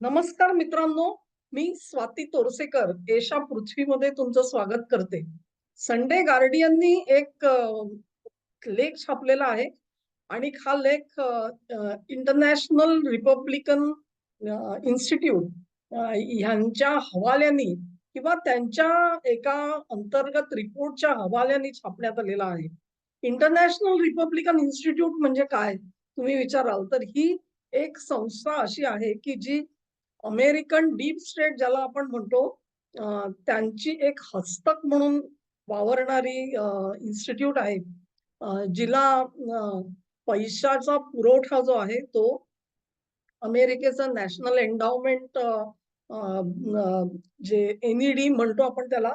नमस्कार मित्रांनो मी स्वाती तोरसेकर एशा पृथ्वीमध्ये तुमचं स्वागत करते. संडे गार्डियननी एक लेख छापलेला आहे आणि हा लेख इंटरनॅशनल रिपब्लिकन इन्स्टिट्यूट ह्यांच्या हवाल्यानी किंवा त्यांच्या एका अंतर्गत रिपोर्टच्या हवाल्याने छापण्यात आलेला आहे. इंटरनॅशनल रिपब्लिकन इन्स्टिट्यूट म्हणजे काय? तुम्ही विचाराल. तर ही एक संस्था अशी आहे की जी अमेरिकन डीप स्टेट ज्याला आपण म्हणतो त्यांची एक हस्तक म्हणून वावरणारी इन्स्टिट्यूट आहे. जिला पैशाचा पुरवठा जो आहे तो अमेरिकेचा नॅशनल एन्डॉवमेंट जे एनईडी म्हणतो आपण त्याला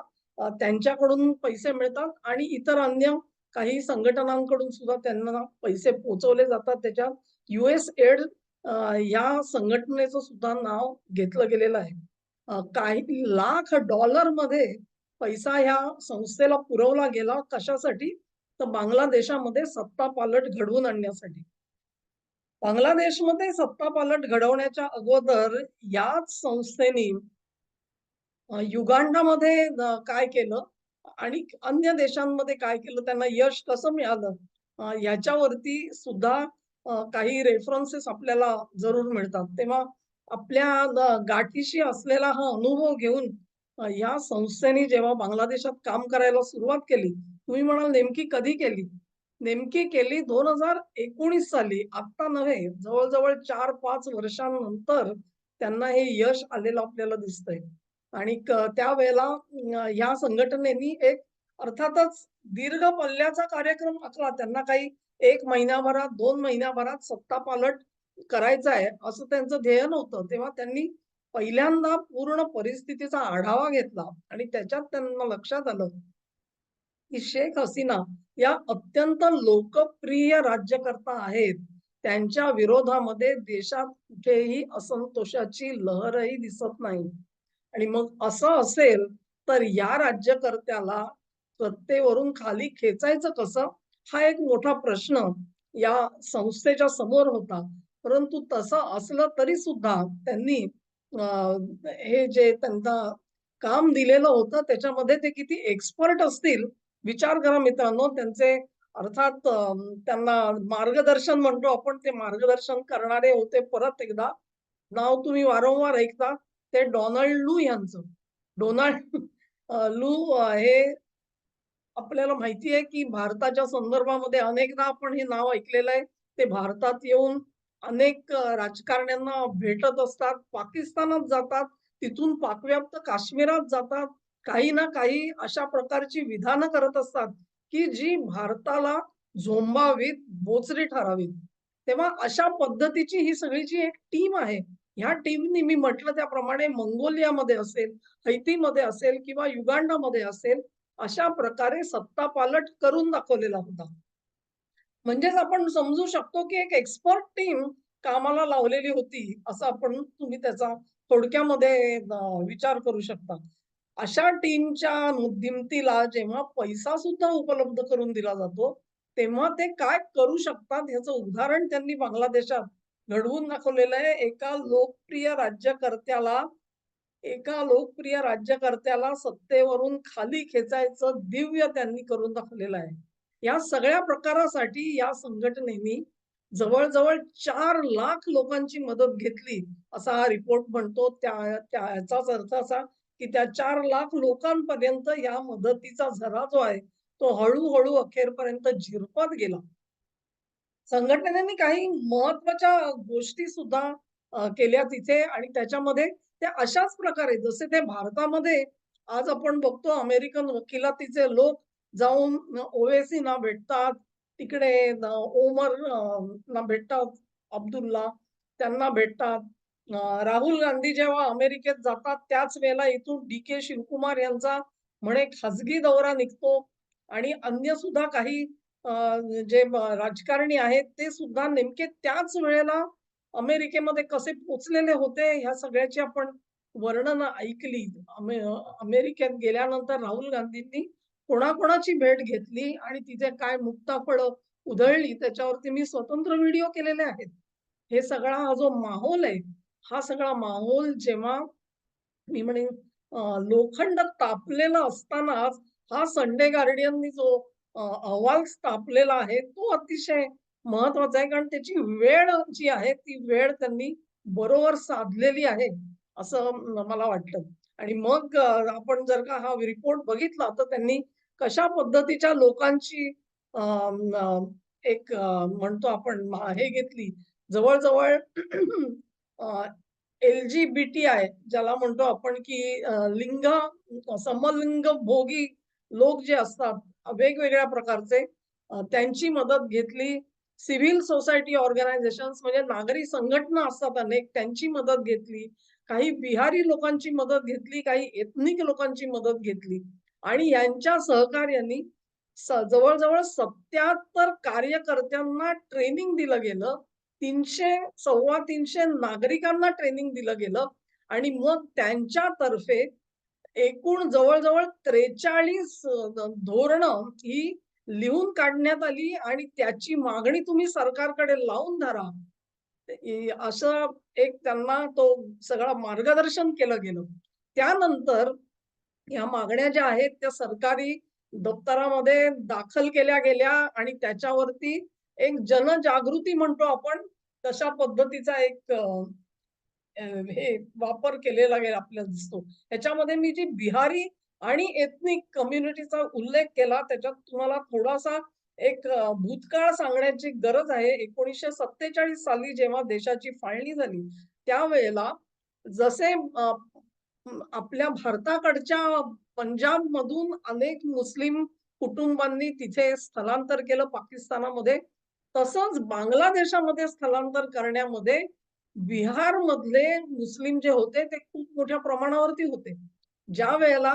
त्यांच्याकडून पैसे मिळतात आणि इतर अन्य काही संघटनांकडून सुद्धा त्यांना पैसे पोहोचवले जातात. त्याच्यात युएस एड या संघटनेचं सुद्धा नाव घेतलं गेलेलं आहे. काही लाख डॉलरमध्ये पैसा ह्या संस्थेला पुरवला गेला कशासाठी? तर बांगलादेशामध्ये सत्ता पालट घडवून आणण्यासाठी. बांगलादेशमध्ये सत्ता पालट घडवण्याच्या अगोदर याच संस्थेने युगांडामध्ये काय केलं? आणि अन्य देशांमध्ये काय केलं? त्यांना यश कसं मिळालं? याच्यावरती सुद्धा काही रेफरन्सेस आपल्याला जरूर मिळतात. तेव्हा आपल्या गाठीशी असलेला हा अनुभव घेऊन या संस्थेने जेव्हा बांगलादेशात काम करायला सुरुवात केली तुम्ही म्हणाल नेमकी कधी केली? नेमकी केली दोन हजार एकोणीस साली. आत्ता नव्हे जवळजवळ चार पाच वर्षांनंतर त्यांना हे यश आलेलं आपल्याला दिसतंय. आणि त्यावेळेला या संघटनेनी एक अर्थातच दीर्घ पल्ल्याचा कार्यक्रम आखला. त्यांना काही एक महिन्याभरात दोन महिन्याभरात सत्ता पालट करायचा आहे असं त्यांचं ध्येय नव्हतं. तेव्हा त्यांनी पहिल्यांदा पूर्ण परिस्थितीचा आढावा घेतला आणि त्याच्यात त्यांना लक्षात आलं की शेख हसीना या अत्यंत लोकप्रिय राज्यकर्ता आहेत. त्यांच्या विरोधामध्ये देशात कुठेही असंतोषाची लहरही दिसत नाही. आणि मग असं असेल तर या राज्यकर्त्याला सत्तेवरून खाली खेचायचं कसं? हा एक मोठा प्रश्न या संस्थेच्या समोर होता. परंतु तसं असलं तरी सुद्धा त्यांनी हे जे त्यांना काम दिलेलं होतं त्याच्यामध्ये ते किती एक्सपर्ट असतील विचार करा मित्रांनो. त्यांचे अर्थात त्यांना मार्गदर्शन म्हणतो आपण ते मार्गदर्शन करणारे होते परत एकदा. नाव तुम्ही वारंवार ऐकता ते डोनाल्ड लू यांचं. डोनाल्ड लू हे आपल्याला माहिती आहे की भारताच्या संदर्भामध्ये अनेकदा आपण हे नाव ऐकलेलं आहे. ते भारतात येऊन अनेक राजकारण्यांना भेटत असतात. पाकिस्तानात जातात. तिथून पाकव्याप्त काश्मीरात जातात. काही ना काही अशा प्रकारची विधानं करत असतात की जी भारताला झोंबावीत बोचरी ठरावीत. तेव्हा अशा पद्धतीची ही सगळी जी एक टीम आहे ह्या टीमनी मी म्हटलं त्याप्रमाणे मंगोलियामध्ये असेल हैतीमध्ये असेल किंवा युगांडामध्ये असेल अशा प्रकारे सत्तापालट करून दाखवलेला होता. म्हणजेच आपण समजू शकतो, की एक एक्सपर्ट टीम कामाला लावलेली होती, असं आपण तुम्ही त्याचा थोडक्यामध्ये विचार करू शकता. अशा टीमच्या दिमतीला जेव्हा पैसा सुद्धा उपलब्ध करून दिला जातो, तेव्हा ते काय करू शकतात ह्याचं उदाहरण त्यांनी बांगलादेशात घडवून दाखवलेलं आहे. एका लोकप्रिय राज्यकर्त्याला एका लोकप्रिय राज्यकर्त्याला सत्तेवरून खाली खेचायचं दिव्य त्यांनी करून दाखवलेलं आहे. या सगळ्या प्रकारासाठी या संघटनेनी जवळ-जवळ 4 लाख लोकांची मदत घेतली, असा हा रिपोर्ट म्हणतो. त्या त्याचाच अर्थ असा, की त्या चार लाख लोकांपर्यंत या मदतीचा झरा जो आहे, तो हळूहळू अखेरपर्यंत झिरपत गेला. संघटनेने काही महत्त्वाच्या गोष्टी सुद्धा केल्या तिथे आणि त्याच्यामध्ये त्या अशाच प्रकारे जसे ते भारतामध्ये आज आपण बघतो अमेरिकन वकिलातीचे लोक जाऊन ओवेसीना भेटतात, तिकडे ओमर ना भेटतात, अब्दुल्ला त्यांना भेटतात. राहुल गांधी जेव्हा अमेरिकेत जातात त्याच वेळेला इथून डी के शिवकुमार यांचा म्हणे खाजगी दौरा निघतो आणि अन्य सुद्धा काही जे राजकारणी आहेत ते सुद्धा नेमके त्याच वेळेला अमेरिकेमध्ये कसे पोचलेले होते ह्या सगळ्याची आपण वर्णनं ऐकली. अमेरिकेत गेल्यानंतर राहुल गांधींनी कोणाकोणाची भेट घेतली आणि तिथे काय मुक्ताफळं उधळली त्याच्यावरती मी स्वतंत्र व्हिडिओ केलेले आहेत. हे सगळा हा जो माहोल आहे, हा सगळा माहोल जेव्हा मी म्हणे लोखंड तापलेला असतानाच हा संडे गार्डियननी जो अहवाल स्थापलेला आहे तो अतिशय महत्वाचं आहे कारण त्याची वेळ जी आहे ती वेळ त्यांनी बरोबर साधलेली आहे असं मला वाटतं. आणि मग आपण जर का हा रिपोर्ट बघितला तर त्यांनी कशा पद्धतीच्या लोकांची एक म्हणतो आपण हे घेतली जवळजवळ एल-जी-बी-टी-आय ज्याला म्हणतो आपण की लिंग लिंग समलिंगभोगी लोक जे असतात वेगवेगळ्या प्रकारचे त्यांची मदत घेतली. सिव्हिल सोसायटी ऑर्गनायझेशन्स म्हणजे नागरी संघटना असतात अनेक त्यांची मदत घेतली. काही बिहारी लोकांची मदत घेतली, काही एथनिक लोकांची मदत घेतली आणि यांच्या सहकार्याने जवळजवळ सत्याहत्तर कार्यकर्त्यांना ट्रेनिंग दिलं गेलं. 300 350 नागरिकांना ट्रेनिंग दिलं गेलं आणि मग त्यांच्यातर्फे एकूण जवळ-जवळ 43 अ, ध धोरणं ही लिहून काढण्यात आली आणि त्याची मागणी तुम्ही सरकारकडे लावून धरा. असं एक त्यांना तो सगळा मार्गदर्शन केलं गेलं. त्यानंतर ह्या मागण्या ज्या आहेत त्या सरकारी दप्तरामध्ये दाखल केल्या गेल्या आणि त्याच्यावरती एक जनजागृती म्हणतो आपण तशा पद्धतीचा एक हे वापर केलेला गेला आपल्याला दिसतो. ह्याच्यामध्ये मी जी बिहारी आणि एथनिक कम्युनिटीचा उल्लेख केला त्याच्यात तुम्हाला थोडासा एक भूतकाळ सांगण्याची गरज आहे. 1947 साली जेव्हा देशाची फाळणी झाली, त्यावेळेला जसे आपल्या भारताकडच्या पंजाब मधून अनेक मुस्लिम कुटुंबांनी तिथे स्थलांतर केलं पाकिस्तानामध्ये, तसंच बांगलादेशामध्ये स्थलांतर करण्यामध्ये बिहारमधले मुस्लिम जे होते ते खूप मोठ्या प्रमाणावरती होते. ज्या वेळेला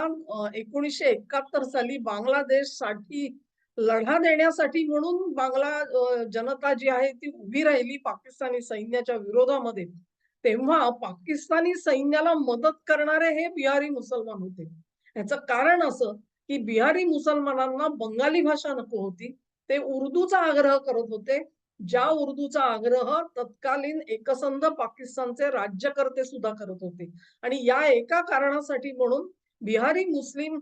एकोणीसशे एकाहत्तर साली बांगलादेशसाठी लढा देण्यासाठी म्हणून बांगला जनता जी आहे ती उभी राहिली पाकिस्तानी सैन्याच्या विरोधामध्ये. तेव्हा पाकिस्तानी सैन्याला मदत करणारे हे बिहारी मुसलमान होते. याचं कारण असं, की बिहारी मुसलमानांना बंगाली भाषा नको होती. ते उर्दूचा आग्रह करत होते. ज्या उर्दूचा आग्रह तत्कालीन एकसंध पाकिस्तानचे राज्यकर्ते सुद्धा करत होते. आणि या एका कारणासाठी म्हणून बिहारी मुस्लिम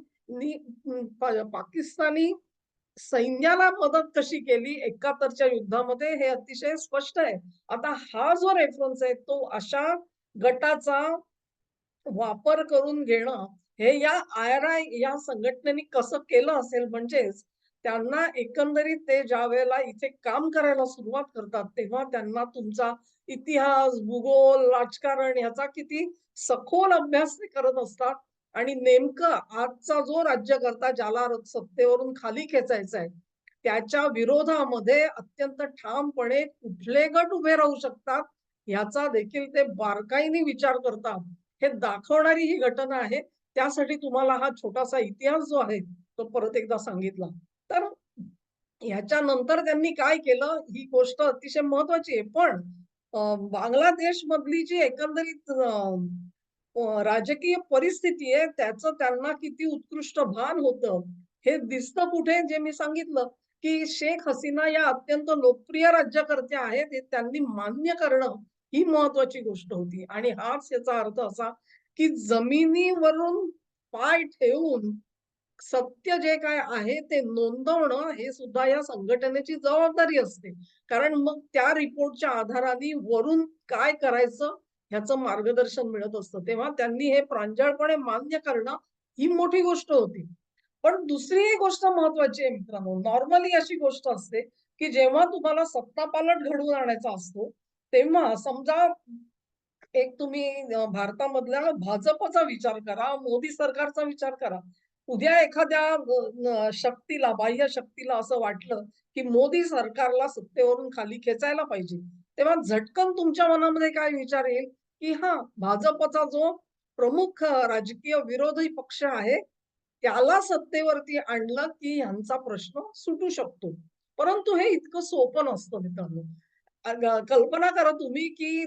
पाकिस्तानी सैन्याला मदत कशी केली 71च्या युद्धामध्ये हे अतिशय स्पष्ट आहे. आता हा जो रेफरन्स आहे तो अशा गटाचा वापर करून घेणं, हे या आय-आर-आय या संघटनेने कसं केलं असेल म्हणजेच त्यांना एकंदरीत ते ज्या वेळेला इथे काम करायला सुरुवात करतात, तेव्हा त्यांना तुमचा इतिहास, भूगोल, राजकारण ह्याचा किती सखोल अभ्यास ते करत असतात आणि नेमकं आजचा जो राज्यकर्ता ज्याला सत्तेवरून खाली खेचायचा आहे, त्याच्या विरोधामध्ये अत्यंत ठामपणे कुठले गट उभे राहू शकतात, ह्याचा देखील ते बारकाईने विचार करतात. हे दाखवणारी ही घटना आहे. त्यासाठी तुम्हाला हा छोटासा इतिहास जो आहे, तो परत एकदा सांगितला. तर ह्याच्यानंतर त्यांनी काय केलं, ही गोष्ट अतिशय महत्वाची आहे. पण बांगलादेश मधली जी एकंदरीत राजकीय परिस्थिती आहे, त्याचं त्यांना किती उत्कृष्ट भान होतं, हे दिसतं कुठे? जे मी सांगितलं, की शेख हसीना या अत्यंत लोकप्रिय राज्यकर्त्या आहेत, हे त्यांनी मान्य करणं ही महत्वाची गोष्ट होती. आणि हाच याचा अर्थ असा, की जमिनीवरून पाय ठेवून सत्य जे काय आहे ते नोंदवणं हे सुद्धा या संघटनेची जबाबदारी असते. कारण मग त्या रिपोर्टच्या आधाराने वरून काय करायचं ह्याचं मार्गदर्शन मिळत असतं. तेव्हा त्यांनी हे प्रांजळपणे मान्य करणं ही मोठी गोष्ट होती. पण दुसरी एक गोष्ट महत्वाची आहे मित्रांनो, नॉर्मली अशी गोष्ट असते, की जेव्हा तुम्हाला सत्तापालट घडवून आणायचा असतो, तेव्हा समजा एक तुम्ही भारतामधल्या भाजपचा विचार करा, मोदी सरकारचा विचार करा. उद्या एखाद्या शक्तीला, बाह्य शक्तीला असं वाटलं, की मोदी सरकारला सत्तेवरून खाली खेचायला पाहिजे. तेव्हा झटकन तुमच्या मनामध्ये काय विचार येईल, की हा भाजपचा जो प्रमुख राजकीय विरोधी पक्ष आहे, त्याला सत्तेवरती आणलं, की ह्यांचा प्रश्न सुटू शकतो. परंतु हे इतकं सोपं नसतं मित्रांनो. कल्पना करा तुम्ही, की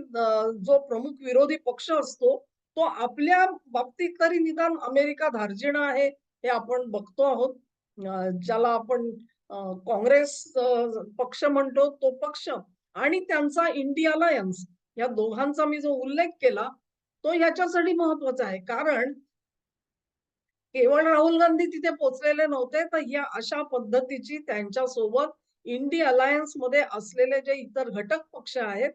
जो प्रमुख विरोधी पक्ष असतो, तो आपल्या बाबतीत तरी निदान अमेरिका धार्जिणा आहे, हे आपण बघतो आहोत. ज्याला आपण काँग्रेस पक्ष म्हणतो तो पक्ष आणि त्यांचा इंडिया अलायन्स या दोघांचा मी जो उल्लेख केला तो ह्याच्यासाठी महत्त्वाचा आहे कारण केवळ राहुल गांधी तिथे पोहोचलेले नव्हते तर या अशा पद्धतीची त्यांच्यासोबत इंडिया इंडी अलायन्समध्ये असलेले जे इतर घटक पक्ष आहेत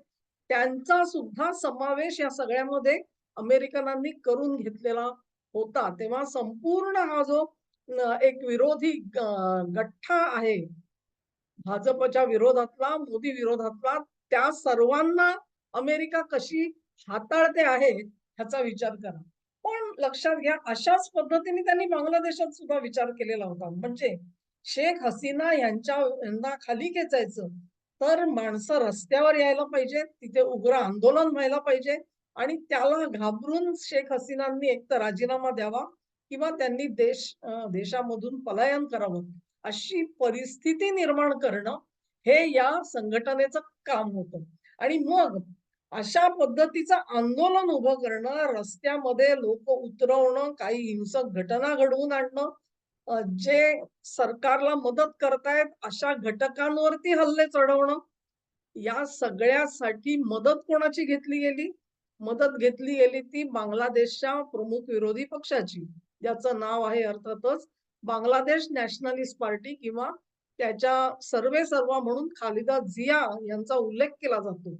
त्यांचा सुद्धा समावेश या सगळ्यामध्ये अमेरिकनांनी करून घेतलेला होता. तेव्हा संपूर्ण हा जो एक विरोधी गठ्ठा आहे भाजपच्या विरोधातला मोदी विरोधातला त्या सर्वांना अमेरिका कशी हाताळते आहे ह्याचा विचार करा. पण लक्षात घ्या अशाच पद्धतीने त्यांनी बांगलादेशात सुद्धा विचार केलेला होता. म्हणजे शेख हसीना यांच्या यांना खाली खेचायचं तर माणसं रस्त्यावर यायला पाहिजे तिथे उग्र आंदोलन व्हायला पाहिजे आणि त्याला घाबरून शेख हसीनांनी एकतर राजीनामा द्यावा किंवा त्यांनी देश देशामधून पलायन करावं अशी परिस्थिती निर्माण करणं हे या संघटनेचं काम होतं. आणि मग अशा पद्धतीचं आंदोलन उभं करणं रस्त्यामध्ये लोक उतरवणं काही हिंसक घटना घडवून आणणं जे सरकारला मदत करतायत अशा घटकांवरती हल्ले चढवणं या सगळ्यासाठी मदत कोणाची घेतली गेली? मदत घेतली गेली ती बांगलादेशच्या प्रमुख विरोधी पक्षाची. ज्याचं नाव आहे अर्थातच बांगलादेश नॅशनलिस्ट पार्टी किंवा त्याच्या सर्वे सर्वा म्हणून खालिदा झिया यांचा उल्लेख केला जातो.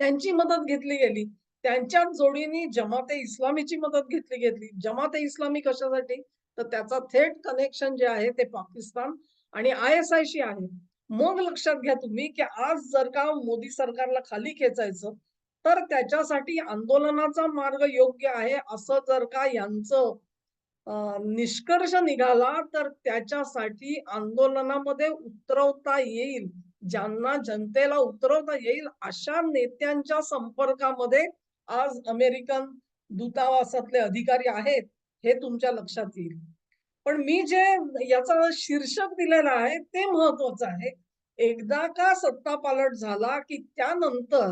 त्यांची मदत घेतली गेली. त्यांच्याच जोडीने जमाते इस्लामीची मदत घेतली गेली. जमाते इस्लामी कशासाठी? तर त्याचा थेट कनेक्शन जे आहे ते पाकिस्तान आणि आय एस आय शी आहे. मग लक्षात घ्या तुम्ही की आज जर का मोदी सरकारला खाली खेचायचं तर त्याच्यासाठी आंदोलनाचा मार्ग योग्य आहे असं जर का यांचं निष्कर्ष निघाला तर त्याच्यासाठी आंदोलनामध्ये उतरवता येईल. ज्यांना जनतेला उतरवता येईल अशा नेत्यांच्या संपर्कामध्ये आज अमेरिकन दूतावासातले अधिकारी आहेत हे तुमच्या लक्षात येईल. पण मी जे याचा शीर्षक दिलेलं आहे ते महत्वाचं आहे. एकदा का सत्ता पालट झाला की त्यानंतर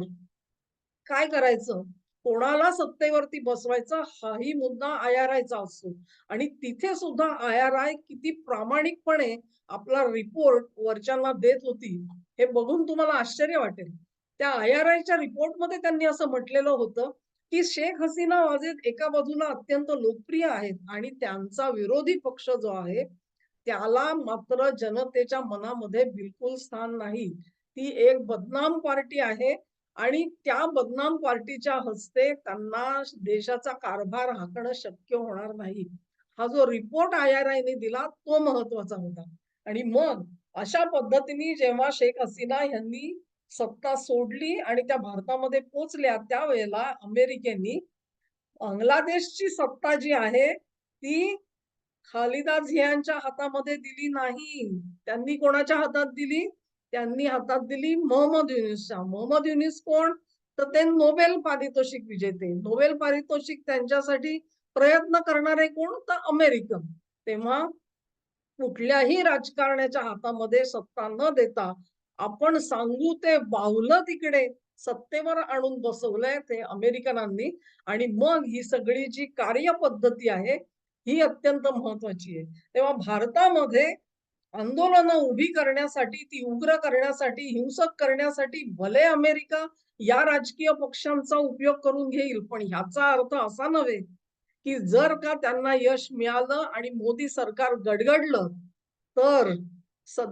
काय करायचं? कोणाला सत्तेवरती बसवायचं? हाही मुद्दा आय आर आयचा असतो. आणि तिथे सुद्धा आय आर आय किती प्रामाणिकपणे आपला रिपोर्ट वरच्यांना देत होती हे बघून तुम्हाला आश्चर्य वाटेल. त्या आय आर आयच्या रिपोर्टमध्ये त्यांनी असं म्हटलेलं होतं की शेख हसीना वाजेद एका बाजूला अत्यंत लोकप्रिय आहेत आणि त्यांचा विरोधी पक्ष जो आहे त्याला मात्र जनतेच्या मनामध्ये बिलकुल स्थान नाही. ती एक बदनाम पार्टी आहे. आणि त्या बदनाम पार्टीच्या हस्ते त्यांना देशाचा कारभार हाकणं शक्य होणार नाही. हा जो रिपोर्ट आय आर आयने दिला तो महत्त्वाचा होता. आणि मग अशा पद्धतीने जेव्हा शेख हसीना यांनी सत्ता सोडली आणि त्या भारतामध्ये पोचल्या त्यावेळेला अमेरिकेनी बांगलादेशची सत्ता जी आहे ती खालिदा झियांच्या हातामध्ये दिली नाही. त्यांनी कोणाच्या हातात दिली? त्यांनी हातात दिली मोहम्मद युनिसच्या मोहम्मद युनिस कोण? तर ते नोबेल पारितोषिक विजेते. नोबेल पारितोषिक त्यांच्यासाठी प्रयत्न करणारे कोण? तर अमेरिकन. तेव्हा कुठल्याही राजकारण्याच्या हातामध्ये सत्ता न देता आपण सांगू ते बाहुलं तिकडे सत्तेवर आणून बसवलंय ते अमेरिकनांनी. आणि मग ही सगळी जी कार्यपद्धती आहे ही अत्यंत महत्वाची आहे. तेव्हा भारतामध्ये आंदोलनं उभी करण्यासाठी ती उग्र करण्यासाठी हिंसक करण्यासाठी भले अमेरिका या राजकीय पक्षांचा उपयोग करून घेईल पण ह्याचा अर्थ असा नव्हे की जर का त्यांना यश मिळालं आणि मोदी सरकार गडगडलं तर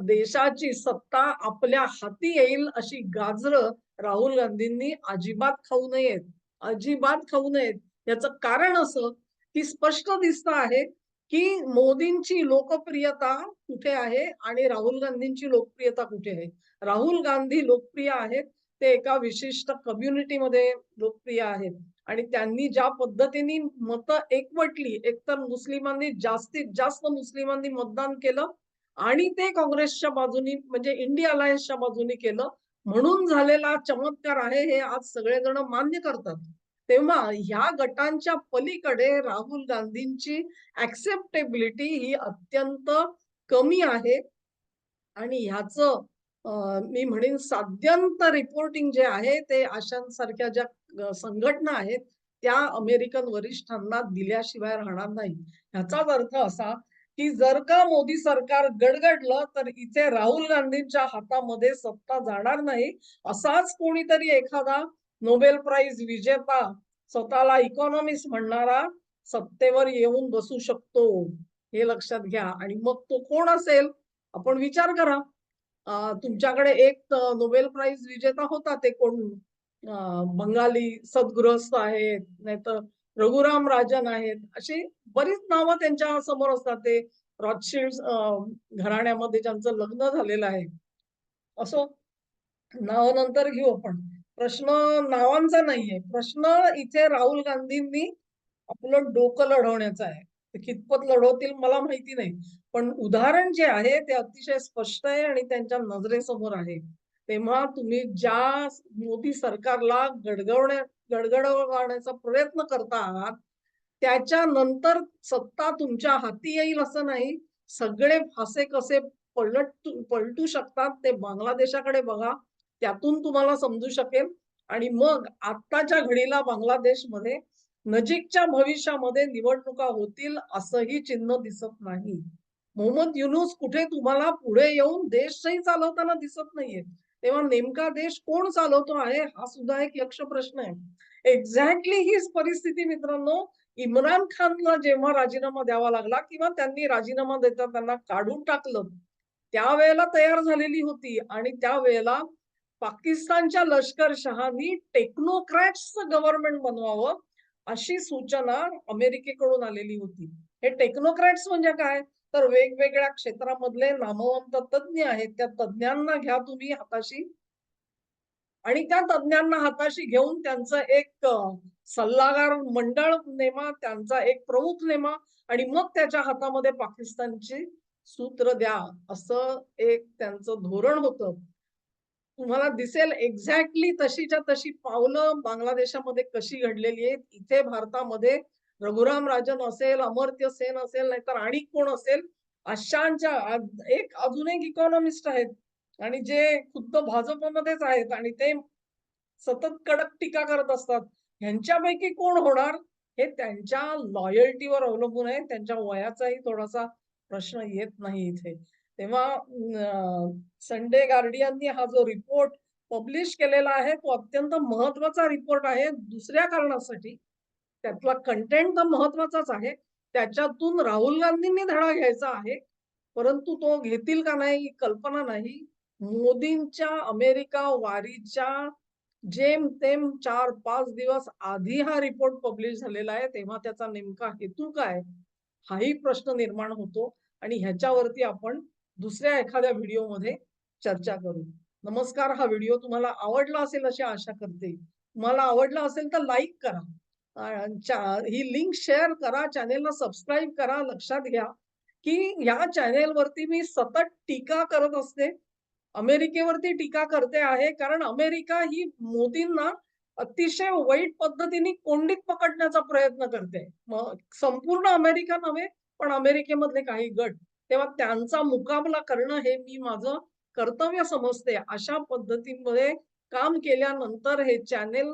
देशाची सत्ता आपल्या हाती येईल अशी गाजरं राहुल गांधींनी अजिबात खाऊ नयेत. अजिबात खाऊ नयेत. याचं कारण असं की स्पष्ट दिसत आहे की मोदींची लोकप्रियता कुठे आहे आणि राहुल गांधींची लोकप्रियता कुठे आहे? राहुल गांधी लोकप्रिय आहेत ते एका विशिष्ट कम्युनिटीमध्ये लोकप्रिय आहेत. आणि त्यांनी ज्या पद्धतीने मतं एकवटली एकतर मुस्लिमांनी जास्तीत जास्त मुस्लिमांनी मतदान केलं आणि ते काँग्रेसच्या बाजूनी म्हणजे इंडिया अलायन्सच्या बाजूनी केलं म्हणून झालेला चमत्कार आहे हे आज सगळेजण मान्य करतात. तेव्हा ह्या गटांच्या पलीकडे राहुल गांधींची ऍक्सेप्टेबिलिटी ही अत्यंत कमी आहे. आणि ह्याचं मी म्हणेन साध्यंत रिपोर्टिंग जे आहे ते अशांसारख्या ज्या संघटना आहेत त्या अमेरिकन वरिष्ठांना दिल्याशिवाय राहणार नाही. ह्याचाच अर्थ असा की जर का मोदी सरकार गडगडलं तर इथे राहुल गांधींच्या हातामध्ये सत्ता जाणार नाही. असाच कोणीतरी एखादा नोबेल प्राइज विजेता स्वतःला इकॉनॉमिस्ट म्हणणारा सत्तेवर येऊन बसू शकतो. हे लक्षात घ्या. आणि मग तो कोण असेल? आपण विचार करा. तुमच्याकडे एक नोबेल प्राइज विजेता होता ते कोण? बंगाली सद्गृहस्थ आहेत नाहीतर रघुराम राजन आहेत. अशी बरीच नावं त्यांच्यासमोर असतात. ते रॉथशिल्ड घराण्यामध्ये ज्यांचं लग्न झालेलं आहे. असो नाव नंतर घेऊ आपण. प्रश्न नावांचा नाहीये. प्रश्न इथे राहुल गांधींनी आपलं डोकं लढवण्याचं आहे. ते कितपत लढवतील मला माहिती नाही. पण उदाहरण जे आहे ते अतिशय स्पष्ट आहे आणि त्यांच्या नजरेसमोर आहे. तेव्हा तुम्ही ज्या मोदी सरकारला गडगवण्या गडगडवण्याचा प्रयत्न करता आहात त्याच्यानंतर सत्ता तुमच्या हाती येईल असं नाही. सगळे फासे कसे पलट पलटू शकतात ते बांगलादेशाकडे बघा. त्यातून तुम्हाला समजू शकेल. आणि मग आत्ताच्या घडीला बांगलादेशमध्ये नजीकच्या भविष्यामध्ये निवडणुका होतील असंही चिन्ह दिसत नाही. मोहम्मद युनुस कुठे तुम्हाला पुढे येऊन देशही चालवताना दिसत नाहीये. तेव्हा नेमका देश कोण चालवतो आहे हा सुद्धा एक यक्ष प्रश्न आहे. एक्झॅक्टली हीच परिस्थिती मित्रांनो इम्रान खानला जेव्हा राजीनामा द्यावा लागला किंवा त्यांनी राजीनामा देता त्यांना काढून टाकलं त्यावेळेला तयार झालेली होती. आणि त्यावेळेला पाकिस्तानच्या लष्करशहानी टेक्नोक्रॅट्सचं गव्हर्नमेंट बनवावं अशी सूचना अमेरिकेकडून आलेली होती. हे टेक्नोक्रॅट्स म्हणजे काय? तर वेगवेगळ्या क्षेत्रामधले नामवंत तज्ज्ञ आहेत. त्या तज्ज्ञांना घ्या तुम्ही हाताशी. आणि त्या तज्ज्ञांना हाताशी घेऊन त्यांचं एक सल्लागार मंडळ नेमा त्यांचा एक प्रमुख नेमा आणि मग त्याच्या हातामध्ये पाकिस्तानची सूत्र द्या असं एक त्यांचं धोरण होतं. तुम्हाला दिसेल एक्झॅक्टली तशीच्या तशी पावलं बांगलादेशामध्ये कशी घडलेली आहेत. इथे भारतामध्ये रघुराम राजन असेल अमर्त्य सेन असेल नाहीतर आणि कोण असेल अशांच्या एक अजून एक इकॉनॉमिस्ट आहेत. आणि जे खुद्द भाजपमध्येच आहेत आणि ते सतत कडक टीका करत असतात. ह्यांच्यापैकी कोण होणार हे त्यांच्या लॉयल्टीवर अवलंबून आहे. त्यांच्या वयाचाही थोडासा प्रश्न येत नाही इथे. तेव्हा संडे गार्डियननी हा जो रिपोर्ट पब्लिश केलेला आहे तो अत्यंत महत्त्वाचा रिपोर्ट आहे. दुसऱ्या कारणासाठी त्यातला कंटेंट तर महत्वाचाच आहे. त्याच्यातून राहुल गांधींनी धडा घ्यायचा आहे. परंतु तो घेतील का नाही ही कल्पना नाही. मोदींच्या अमेरिका वारीच्या जेमतेम चार पाच दिवस आधी हा रिपोर्ट पब्लिश झालेला आहे. तेव्हा त्याचा नेमका हेतू काय? हाही प्रश्न निर्माण होतो. आणि ह्याच्यावरती आपण दुसऱ्या एखाद्या व्हिडिओमध्ये चर्चा करू. नमस्कार हा व्हिडिओ तुम्हाला आवडला असेल अशी आशा करते. तुम्हाला आवडला असेल तर लाईक करा. ही लिंक शेअर करा चॅनेलला सबस्क्राईब करा. लक्षात घ्या की ह्या चॅनेलवरती मी सतत टीका करत असते. अमेरिकेवरती टीका करते आहे कारण अमेरिका ही मोदींना अतिशय वाईट पद्धतीने कोंडीत पकडण्याचा प्रयत्न करते. मग संपूर्ण अमेरिका नव्हे पण अमेरिकेमधले काही गट. तेव्हा त्यांचा मुकाबला करणं हे मी माझं कर्तव्य समजते. अशा पद्धतीमध्ये काम केल्यानंतर हे चॅनेल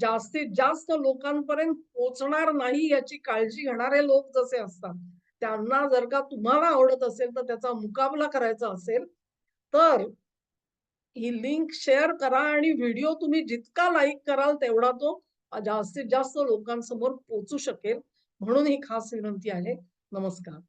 जास्तीत जास्त लोकांपर्यंत पोचणार नाही याची काळजी घेणारे लोक जसे असतात. त्यांना जर का तुम्हाला आवडत असेल तर त्याचा मुकाबला करायचा असेल तर ही लिंक शेअर करा आणि व्हिडिओ तुम्ही जितका लाईक कराल तेवढा तो जास्तीत जास्त लोकांसमोर पोचू शकेल. म्हणून ही खास विनंती आहे. नमस्कार.